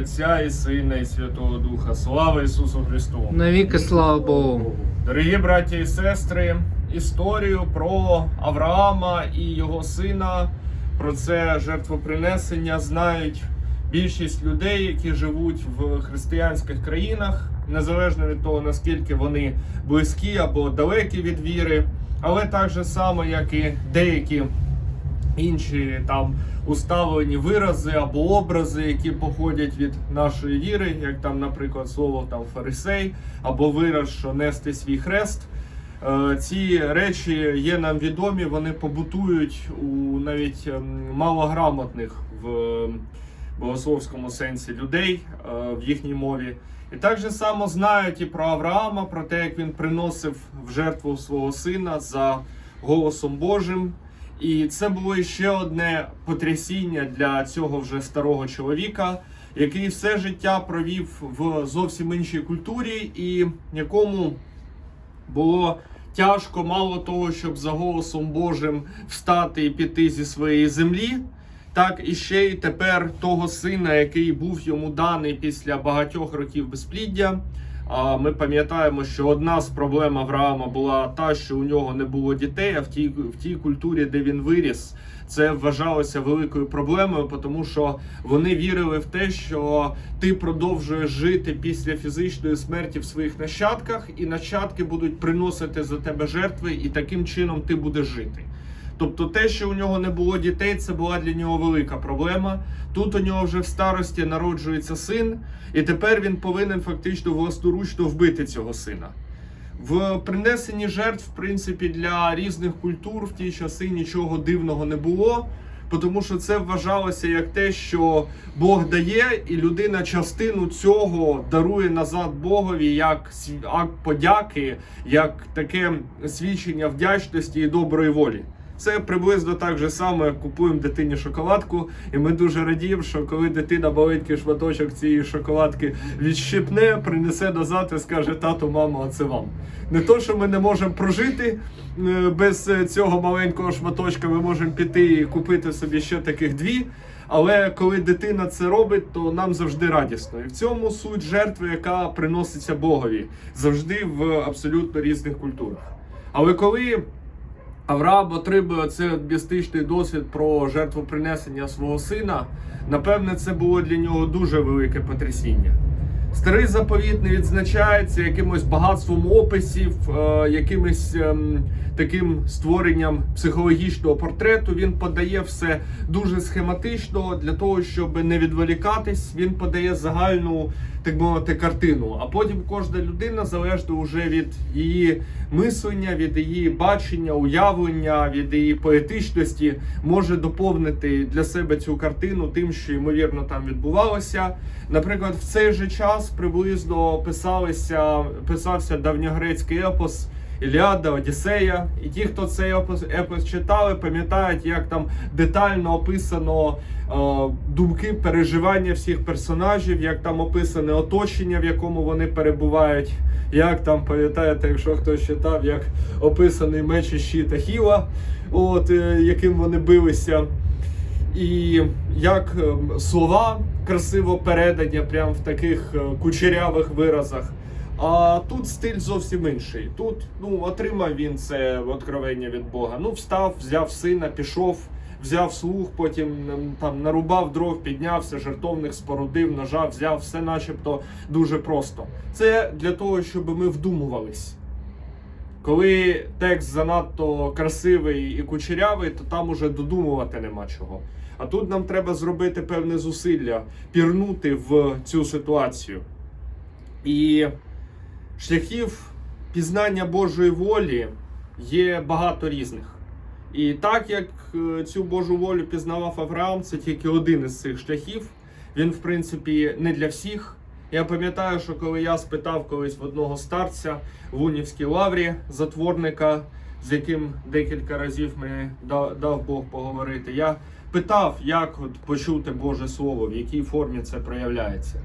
Отця і Сина, і Святого Духа. Слава Ісусу Христу! Навіки слава Богу. Дорогі браті і сестри, історію про Авраама і його сина, про це жертвопринесення знають більшість людей, які живуть в християнських країнах, незалежно від того, наскільки вони близькі або далекі від віри, але так же само, як і деякі інші там уставлені вирази або образи, які походять від нашої віри, як там, наприклад, слово там фарисей, або вираз, що нести свій хрест. Е, Ці речі є нам відомі, вони побутують у навіть ем, малограмотних в ем, богословському сенсі людей е, в їхній мові. І так же само знають і про Авраама, про те, як він приносив в жертву свого сина за голосом Божим. І це було ще одне потрясіння для цього вже старого чоловіка, який все життя провів в зовсім іншій культурі, і якому було тяжко мало того, щоб за голосом Божим встати і піти зі своєї землі. Так і ще й тепер того сина, який був йому даний після багатьох років безпліддя. А ми пам'ятаємо, що одна з проблем Авраама була та, що у нього не було дітей, а в тій, в тій культурі, де він виріс, це вважалося великою проблемою, тому що вони вірили в те, що ти продовжуєш жити після фізичної смерті в своїх нащадках, і нащадки будуть приносити за тебе жертви, і таким чином ти будеш жити. Тобто те, що у нього не було дітей, це була для нього велика проблема. Тут у нього вже в старості народжується син, і тепер він повинен фактично власноручно вбити цього сина. В принесенні жертв, в принципі, для різних культур в ті часи нічого дивного не було, тому що це вважалося як те, що Бог дає, і людина частину цього дарує назад Богові як акт подяки, як таке свідчення вдячності і доброї волі. Це приблизно так же само, як купуємо дитині шоколадку, і ми дуже радіємо, що коли дитина маленький шматочок цієї шоколадки відщипне, принесе назад і скаже: тату, мамо, а це вам. Не то, що ми не можемо прожити е, без е, цього маленького шматочка, ми можемо піти і купити собі ще таких дві. Але коли дитина це робить, то нам завжди радісно. І в цьому суть жертви, яка приноситься Богові, завжди в абсолютно різних культурах. Але коли Авраам отримує цей містичний досвід про жертвопринесення свого сина. Напевне, це було для нього дуже велике потрясіння. Старий заповіт не відзначається якимось багатством описів, е, якимось ем, таким створенням психологічного портрету. Він подає все дуже схематично для того, щоб не відволікатись. Він подає загальну, так мовити, картину. А потім кожна людина залежно вже від її мислення, від її бачення, уявлення, від її поетичності, може доповнити для себе цю картину тим, що ймовірно там відбувалося. Наприклад, в цей же час приблизно писалися, писався давньогрецький епос. Іліада, Одіссея, і ті, хто цей епос, читали, пам'ятають, як там детально описано е, думки, переживання всіх персонажів, як там описане оточення, в якому вони перебувають. Як там пам'ятаєте, якщо хтось читав, як описаний меч і щит Ахіла, от е, яким вони билися. І як е, слова красиво передані, прямо в таких е, кучерявих виразах. А тут стиль зовсім інший. Тут ну отримав він це откровення від Бога. Ну, встав, взяв сина, пішов, взяв слух, потім там нарубав дров, піднявся, жертовник спорудив, ножа, взяв все, начебто дуже просто. Це для того, щоб ми вдумувались. Коли текст занадто красивий і кучерявий, то там уже додумувати нема чого. А тут нам треба зробити певне зусилля, пірнути в цю ситуацію. І шляхів пізнання Божої волі є багато різних. І так як е, цю Божу волю пізнавав Авраам, це тільки один із цих шляхів. Він, в принципі, не для всіх. Я пам'ятаю, що коли я спитав колись в одного старця в Унівській лаврі, затворника, з яким декілька разів мені дав, Бог поговорити, я питав, як от почути Боже Слово, в якій формі це проявляється.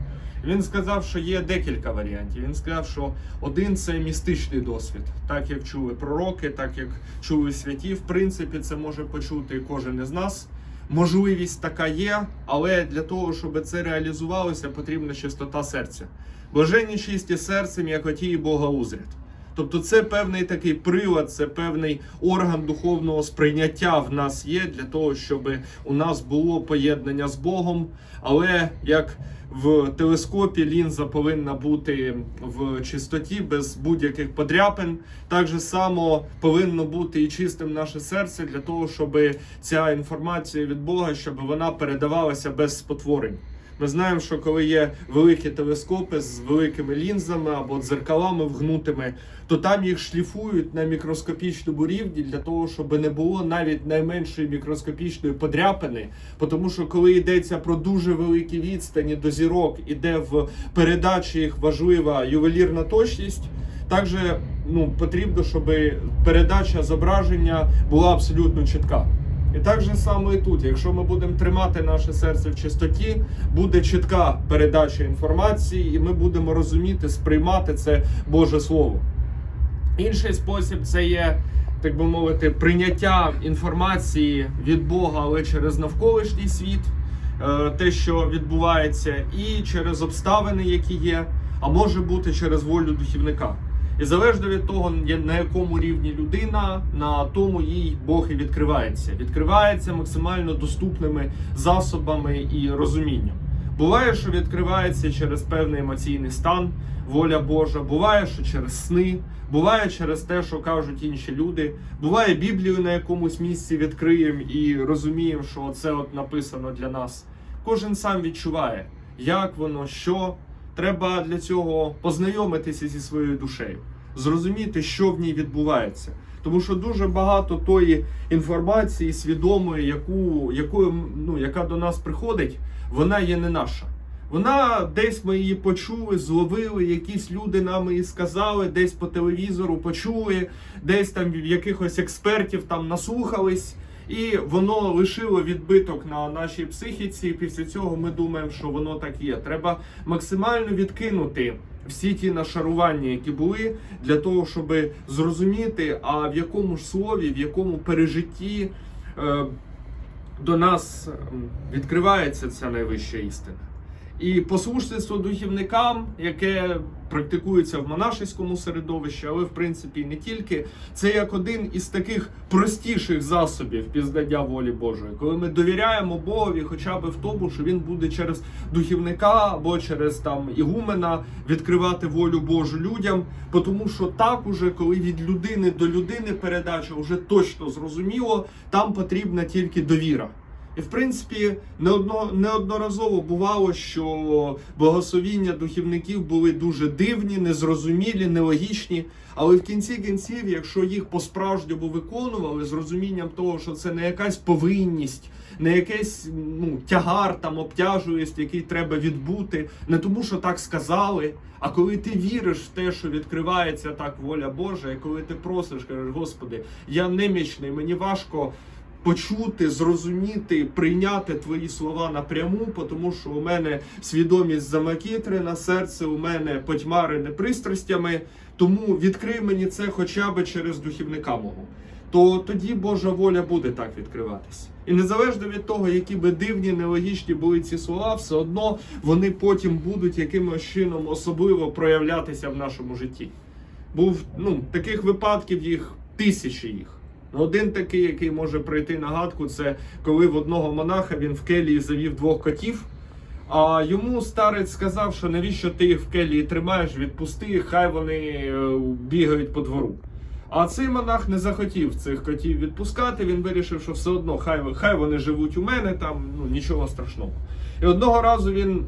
Він сказав, що є декілька варіантів. Він сказав, що один це містичний досвід, так як чули пророки, так як чули святі. В принципі, це може почути кожен із нас. можливість така є, але для того, щоб це реалізувалося, потрібна чистота серця. Блаженні чисті серцем, як оті Бога узрять. Тобто це певний такий прилад, це певний орган духовного сприйняття в нас є для того, щоб у нас було поєднання з Богом. Але як в телескопі лінза повинна бути в чистоті без будь-яких подряпин, так же само повинно бути і чистим наше серце для того, щоб ця інформація від Бога, щоб вона передавалася без спотворень. Ми знаємо, що коли є великі телескопи з великими лінзами або дзеркалами вгнутими, то там їх шліфують на мікроскопічному рівні для того, щоб не було навіть найменшої мікроскопічної подряпини. Тому що коли йдеться про дуже великі відстані до зірок, іде в передачі їх важлива ювелірна точність. Також ну, потрібно, щоб передача зображення була абсолютно чітка. І так же само і тут, якщо ми будемо тримати наше серце в чистоті, буде чітка передача інформації, і ми будемо розуміти, сприймати це Боже Слово. Інший спосіб це є, так би мовити, прийняття інформації від Бога, але через навколишній світ, е, те, що відбувається, і через обставини, які є, а може бути через волю духівника. І залежно від того, на якому рівні людина, на тому їй Бог і відкривається. Відкривається максимально доступними засобами і розумінням. Буває, що відкривається через певний емоційний стан, воля Божа. Буває, що через сни, буває через те, що кажуть інші люди. Буває Біблію на якомусь місці відкриємо і розуміємо, що це от написано для нас. Кожен сам відчуває, як воно, що. Треба для цього познайомитися зі своєю душею, зрозуміти, що в ній відбувається. Тому що дуже багато тої інформації свідомої, яку, якою, ну, яка до нас приходить, вона є не наша. Вона десь ми її почули, зловили, якісь люди нам її сказали, десь по телевізору почули, десь там якихось експертів там наслухались. І воно лишило відбиток на нашій психіці. І після цього ми думаємо, що воно так є. Треба максимально відкинути всі ті нашарування, які були, для того, щоб зрозуміти, а в якому ж слові, в якому пережитті е, до нас відкривається ця найвища істина. І послушництво духівникам, яке практикується в монашеському середовищі, але в принципі не тільки, це як один із таких простіших засобів пізнання волі Божої, коли ми довіряємо Богові, хоча б в тому, що він буде через духівника або через там ігумена відкривати волю Божу людям. Тому що так уже, коли від людини до людини передача вже точно зрозуміло, там потрібна тільки довіра. І в принципі, неодно, неодноразово бувало, що благословіння духівників були дуже дивні, незрозумілі, нелогічні. Але в кінці кінців, якщо їх по-справжньому виконували з розумінням того, що це не якась повинність, не якийсь ну, тягар там обтяжуєсть, який треба відбути, не тому, що так сказали. А коли ти віриш в те, що відкривається так воля Божа, і коли ти просиш, кажеш, Господи, я немічний, мені важко почути, зрозуміти, прийняти твої слова напряму, тому що у мене свідомість замакітрена, серце у мене потьмарене пристрастями. Тому відкрий мені це хоча б через духівника мого. То тоді Божа воля буде так відкриватись. І незалежно від того, які би дивні, нелогічні були ці слова, все одно вони потім будуть якимось чином особливо проявлятися в нашому житті. Був ну таких випадків їх тисячі їх. Один такий, який може прийти на гадку, це коли в одного монаха він в келії завів двох котів. А йому старець сказав, що навіщо ти їх в келії тримаєш, відпусти, хай вони е, бігають по двору. А цей монах не захотів цих котів відпускати. Він вирішив, що все одно хай, хай вони живуть у мене, там ну нічого страшного. І одного разу він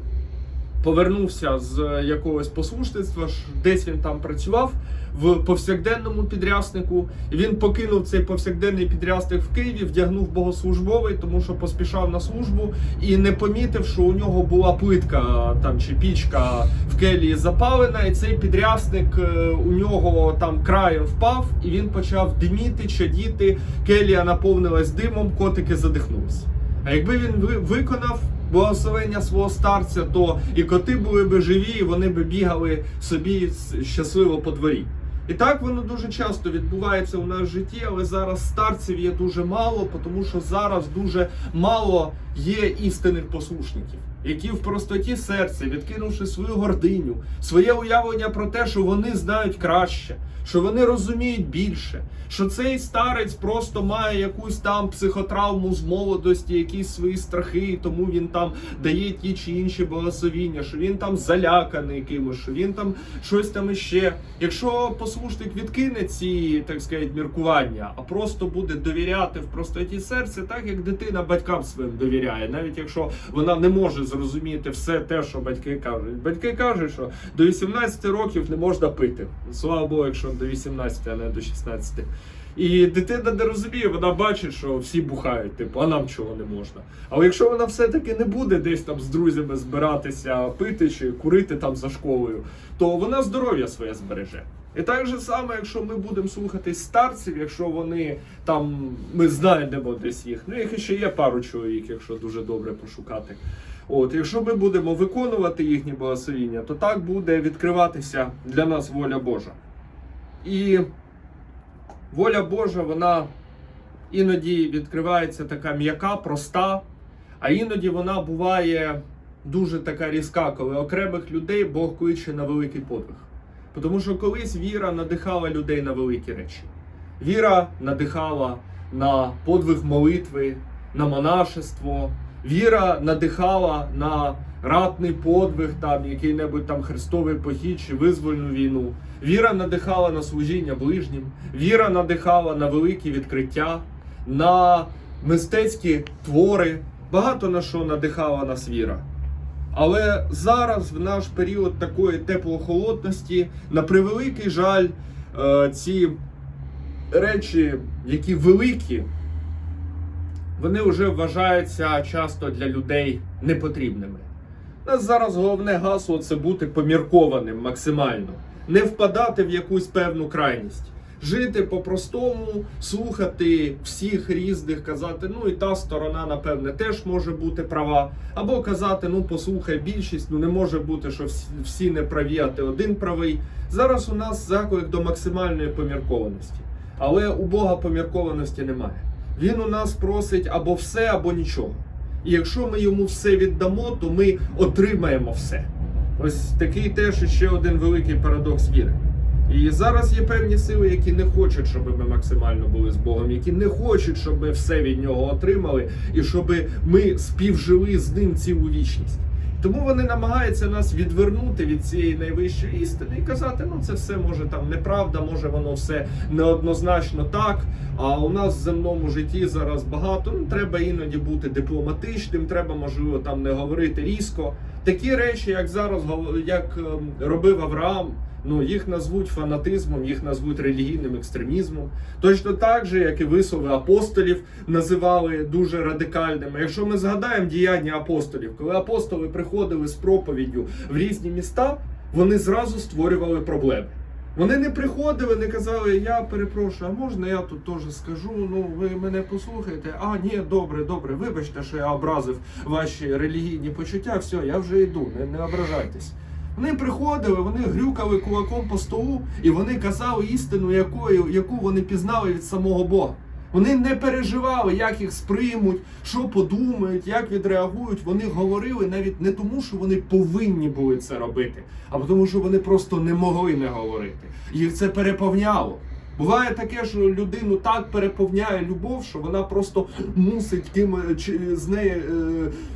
повернувся з якогось послушництва, десь він там працював в повсякденному підряснику. Він покинув цей повсякденний підрясник в Києві, вдягнув богослужбовий, тому що поспішав на службу і не помітив, що у нього була плитка там чи пічка в келії запалена, і цей підрясник е, у нього там краєм впав, і він почав диміти, чадіти. Келія наповнилась димом, котики задихнулися. А якби він ви- виконав благословення свого старця, то і коти були би живі, і вони би бігали собі щасливо по дворі. І так воно дуже часто відбувається у нас в житті, але зараз старців є дуже мало, тому що зараз дуже мало є істинних послушників, які в простоті серця, відкинувши свою гординю, своє уявлення про те, що вони знають краще, що вони розуміють більше, що цей старець просто має якусь там психотравму з молодості, якісь свої страхи, і тому він там дає ті чи інші благословіння, що він там заляканий кимось, що він там щось там іще. Якщо послушник відкине ці, так сказати, міркування, а просто буде довіряти в простоті серця, так як дитина батькам своїм довіряє, навіть якщо вона не може зрозуміти все те, що батьки кажуть. Батьки кажуть, що до 18 років не можна пити. Слава Богу, якщо до 18, а не до 16. І дитина не розуміє, вона бачить, що всі бухають, типу, а нам чого не можна. Але якщо вона все-таки не буде десь там з друзями збиратися пити чи курити там за школою, то вона здоров'я своє збереже. І так же саме, якщо ми будемо слухати старців, якщо вони там ми знайдемо десь їх, ну їх ще є пару чоловік, якщо дуже добре пошукати. От, якщо ми будемо виконувати їхні благословіння, то так буде відкриватися для нас воля Божа. І воля Божа, вона іноді відкривається така м'яка, проста, а іноді вона буває дуже така різка, коли окремих людей Бог кличе на великий подвиг. Тому що колись віра надихала людей на великі речі. Віра надихала на подвиг молитви, на монашество. Віра надихала на ратний подвиг, там який-небудь там хрестовий похід чи визвольну війну. Віра надихала на служіння ближнім. Віра надихала на великі відкриття, на мистецькі твори. Багато на що надихала нас віра. Але зараз, в наш період такої теплохолодності, на превеликий жаль, е, ці речі, які великі, вони вже вважаються часто для людей непотрібними. У нас зараз головне гасло це бути поміркованим максимально, не впадати в якусь певну крайність. Жити по-простому, слухати всіх різних, казати, ну і та сторона, напевне, теж може бути права. Або казати, ну послухай більшість, ну не може бути, що всі, не праві, а ти один правий. Зараз у нас заклик до максимальної поміркованості. Але у Бога поміркованості немає. Він у нас просить або все, або нічого. І якщо ми йому все віддамо, то ми отримаємо все. Ось такий теж ще один великий парадокс віри. І зараз є певні сили, які не хочуть, щоб ми максимально були з Богом, які не хочуть, щоб ми все від нього отримали, і щоб ми співжили з ним цілу вічність. Тому вони намагаються нас відвернути від цієї найвищої істини і казати, ну це все може там неправда, може воно все неоднозначно так. А у нас в земному житті зараз багато. Ну треба іноді бути дипломатичним, треба можливо там не говорити різко. Такі речі, як зараз як ем, робив Авраам. Ну, їх назвуть фанатизмом, їх назвуть релігійним екстремізмом. Точно так же, як і вислови апостолів називали дуже радикальними. Якщо ми згадаємо діяння апостолів, коли апостоли приходили з проповіддю в різні міста, вони зразу створювали проблеми. Вони не приходили, не казали, я перепрошую, а можна я тут теж скажу? Ну, ви мене послухаєте? А, ні, добре, добре, вибачте, що я образив ваші релігійні почуття. Все, я вже йду, не, не ображайтесь. Вони приходили, вони грюкали кулаком по столу, і вони казали істину, якою, яку вони пізнали від самого Бога. Вони не переживали, як їх сприймуть, що подумають, як відреагують. Вони говорили навіть не тому, що вони повинні були це робити, а тому, що вони просто не могли не говорити. Їх це переповняло. Буває таке, що людину так переповняє любов, що вона просто мусить ким з нею,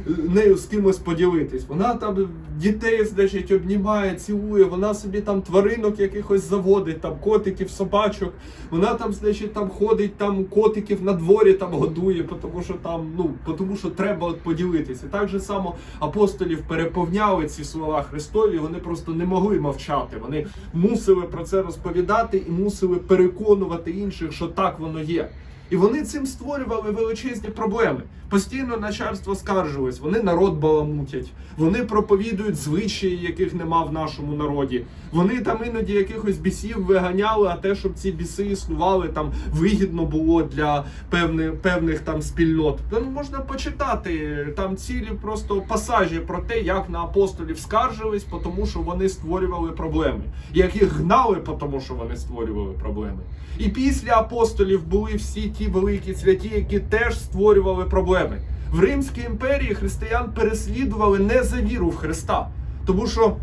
е, нею з кимось поділитись. Вона там дітей, значить, обнімає, цілує, вона собі там тваринок якихось заводить, там котиків, собачок. Вона там, значить, там ходить, там котиків на дворі там годує, тому що там, ну, тому що треба от поділитися. Так же само апостолів переповняли ці слова Христові, вони просто не могли мовчати. Вони мусили про це розповідати і мусили переконувати інших, що так воно є. І вони цим створювали величезні проблеми. Постійно начальство скаржилось, вони народ баламутять, вони проповідують звичаї, яких нема в нашому народі. Вони там іноді якихось бісів виганяли, а те, щоб ці біси існували, там вигідно було для певних, певних там спільнот. Ну, можна почитати там цілі просто пасажі про те, як на апостолів скаржились, тому що вони створювали проблеми, як їх гнали, тому що вони створювали проблеми. І після апостолів були всі ті великі святі, які теж створювали проблеми. В Римській імперії християн переслідували не за віру в Христа, тому що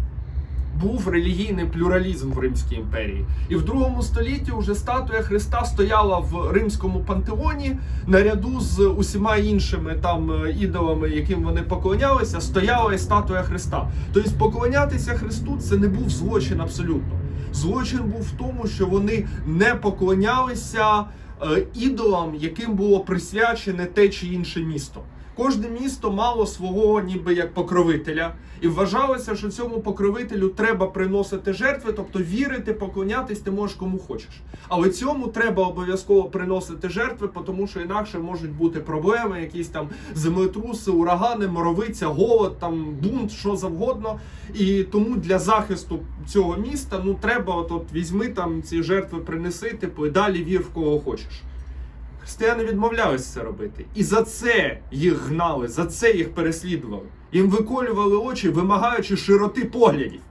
був релігійний плюралізм в Римській імперії. І в другому столітті вже статуя Христа стояла в римському пантеоні наряду з усіма іншими там е, ідолами, яким вони поклонялися, стояла і статуя Христа. Тобто поклонятися Христу це не був злочин абсолютно. Злочин був в тому, що вони не поклонялися ідолам, яким було присвячене те чи інше місто. Кожне місто мало свого ніби як покровителя, і вважалося, що цьому покровителю треба приносити жертви, тобто вірити, поклонятись ти можеш кому хочеш. Але цьому треба обов'язково приносити жертви, тому що інакше можуть бути проблеми, якісь там землетруси, урагани, моровиця, голод, там бунт, що завгодно. І тому для захисту цього міста ну треба, от, от візьми там ці жертви, принеси, типу, і далі вір в кого хочеш. Християни відмовлялися це робити. І за це їх гнали, за це їх переслідували. Їм виколювали очі, вимагаючи широти поглядів.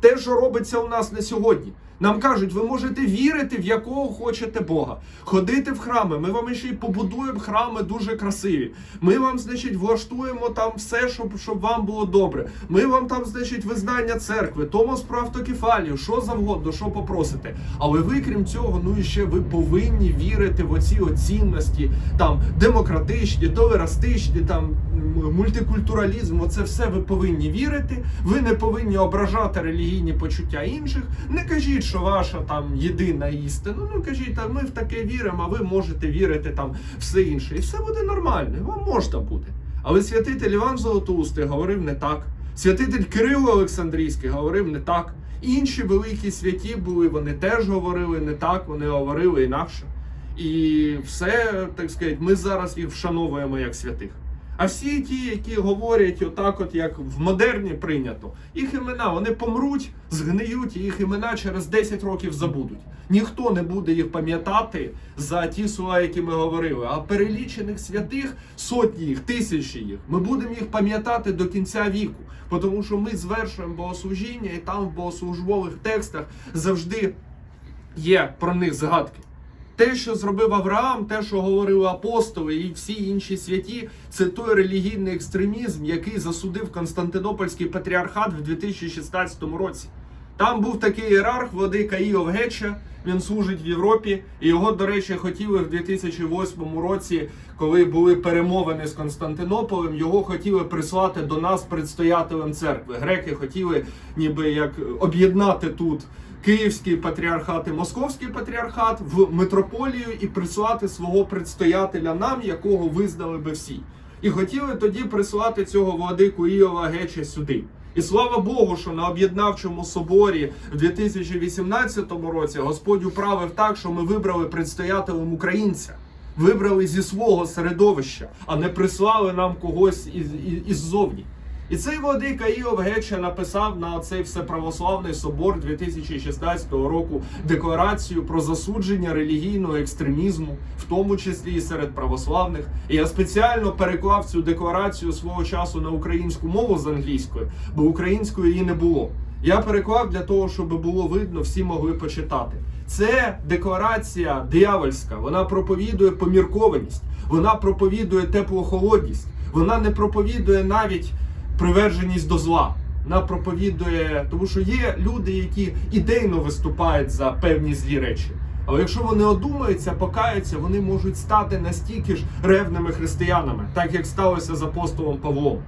Те, що робиться у нас на сьогодні. Нам кажуть, ви можете вірити в якого хочете Бога, ходити в храми. Ми вам ще й побудуємо храми дуже красиві. Ми вам, значить, влаштуємо там все, щоб, щоб вам було добре. Ми вам там, значить, визнання церкви, Томос про автокефалію, що завгодно, що попросите. Але ви, крім цього, ну і ще ви повинні вірити в оці оцінності, там демократичні, толерастичні, там мультикультуралізм. Оце все ви повинні вірити. Ви не повинні ображати релігійні почуття інших. Не кажіть, що ваша там єдина істина. Ну кажіть, та ми в таке віримо, а ви можете вірити там все інше. І все буде нормально. Вам можна бути. Але святитель Іван Золотоустий говорив не так. Святитель Кирило Олександрійський говорив не так. Інші великі святі були, вони теж говорили не так, вони говорили інакше. І все, так сказати, ми зараз їх вшановуємо як святих. А всі ті, які говорять отак, от як в модерні прийнято, їх імена вони помруть, згниють, і їх імена через 10 років забудуть. Ніхто не буде їх пам'ятати за ті слова, які ми говорили. А перелічених святих сотні їх, тисячі їх. Ми будемо їх пам'ятати до кінця віку, тому що ми звершуємо богослужіння, і там в богослужбових текстах завжди є про них згадки. Те, що зробив Авраам, те, що говорили апостоли і всі інші святі, це той релігійний екстремізм, який засудив Константинопольський патріархат в 2016 році. Там був такий ієрарх владика Іов Геча, він служить в Європі, і його, до речі, хотіли в 2008 році, коли були перемовини з Константинополем, його хотіли прислати до нас предстоятелем церкви. Греки хотіли ніби як об'єднати тут Київський патріархат і Московський патріархат в митрополію і прислати свого предстоятеля нам, якого визнали би всі. І хотіли тоді прислати цього владику Іова Геча сюди. І слава Богу, що на об'єднавчому соборі в 2018 році Господь управив так, що ми вибрали предстоятелем українця. Вибрали зі свого середовища, а не прислали нам когось із, із, іззовні. І цей владика Іов Геча написав на цей всеправославний собор 2016 року декларацію про засудження релігійного екстремізму, в тому числі і серед православних. І я спеціально переклав цю декларацію свого часу на українську мову з англійської, бо української її не було. Я переклав для того, щоб було видно, всі могли почитати. Це декларація диявольська. Вона проповідує поміркованість, вона проповідує теплохолодність, вона не проповідує навіть приверженість до зла. Вона проповідує, тому що є люди, які ідейно виступають за певні злі речі. Але якщо вони одумаються, покаються, вони можуть стати настільки ж ревними християнами, так як сталося з апостолом Павлом.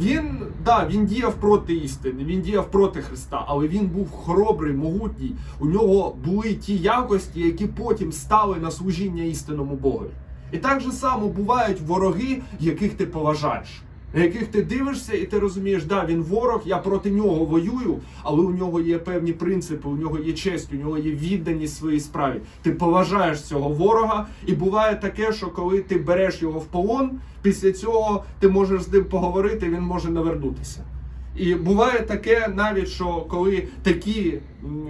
Він да, він діяв проти істини, він діяв проти Христа, але він був хоробрий, могутній. У нього були ті якості, які потім стали на служіння істинному Богові. І так же само бувають вороги, яких ти поважаєш. На яких ти дивишся, і ти розумієш, да, він ворог, я проти нього воюю, але у нього є певні принципи, у нього є честь, у нього є відданість своїй справі. Ти поважаєш цього ворога, і буває таке, що коли ти береш його в полон, після цього ти можеш з ним поговорити, він може навернутися. І буває таке навіть, що коли такі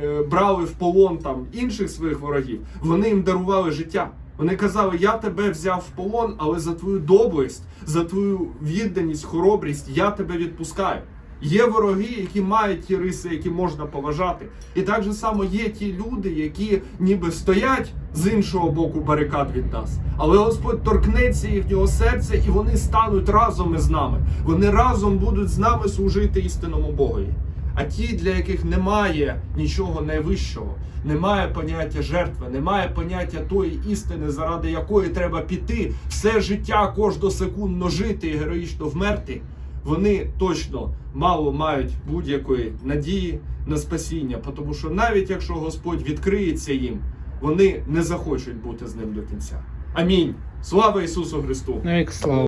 е, брали в полон там інших своїх ворогів, вони їм дарували життя. Вони казали, я тебе взяв в полон, але за твою доблесть, за твою відданість, хоробрість я тебе відпускаю. Є вороги, які мають ті риси, які можна поважати. І так же само є ті люди, які ніби стоять з іншого боку барикад від нас. Але Господь торкнеться їхнього серця, і вони стануть разом із нами. Вони разом будуть з нами служити істинному Богові. А ті, для яких немає нічого найвищого, немає поняття жертви, немає поняття тої істини, заради якої треба піти, все життя кожну секундно жити і героїчно вмерти, вони точно мало мають будь-якої надії на спасіння, тому що навіть якщо Господь відкриється їм, вони не захочуть бути з ним до кінця. Амінь. Слава Ісусу Христу! Ну,